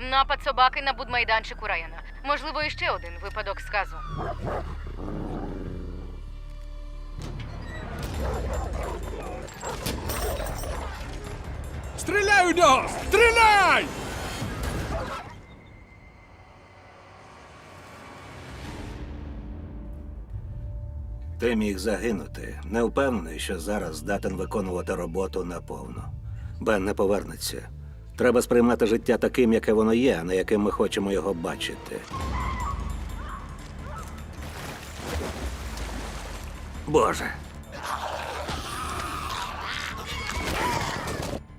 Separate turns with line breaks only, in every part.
Напад собаки на будмайданчику Райана. Можливо, іще один випадок сказу.
Стріляй у нього! Стріляй!
Ти міг загинути. Не впевнений, що зараз здатен виконувати роботу наповну. Бен не повернеться. Треба сприймати життя таким, яке воно є, а не яким ми хочемо його бачити. Боже,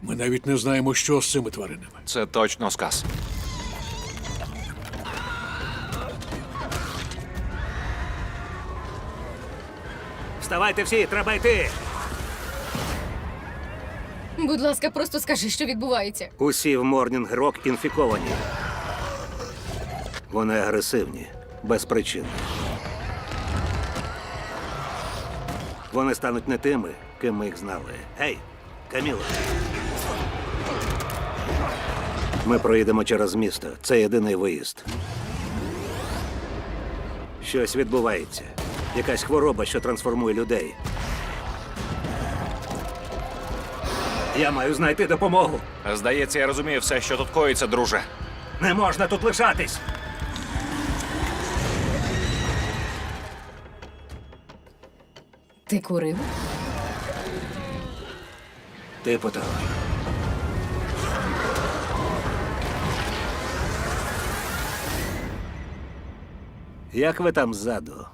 Ми навіть не знаємо, що з цими тваринами.
Це точно сказ.
вставайте всі, треба йти!
Будь ласка, просто скажи, що відбувається.
Усі в Морнінг Рок інфіковані. Вони агресивні, без причин. Вони стануть не тими, ким ми їх знали. Гей, Каміло. Ми проїдемо через місто. Це єдиний виїзд. Щось відбувається. Якась хвороба, що трансформує людей. Я маю знайти допомогу.
Здається, я розумію все, що тут коїться, друже.
Не можна тут лишатись.
Ти курив?
Типу того. Як ви там ззаду?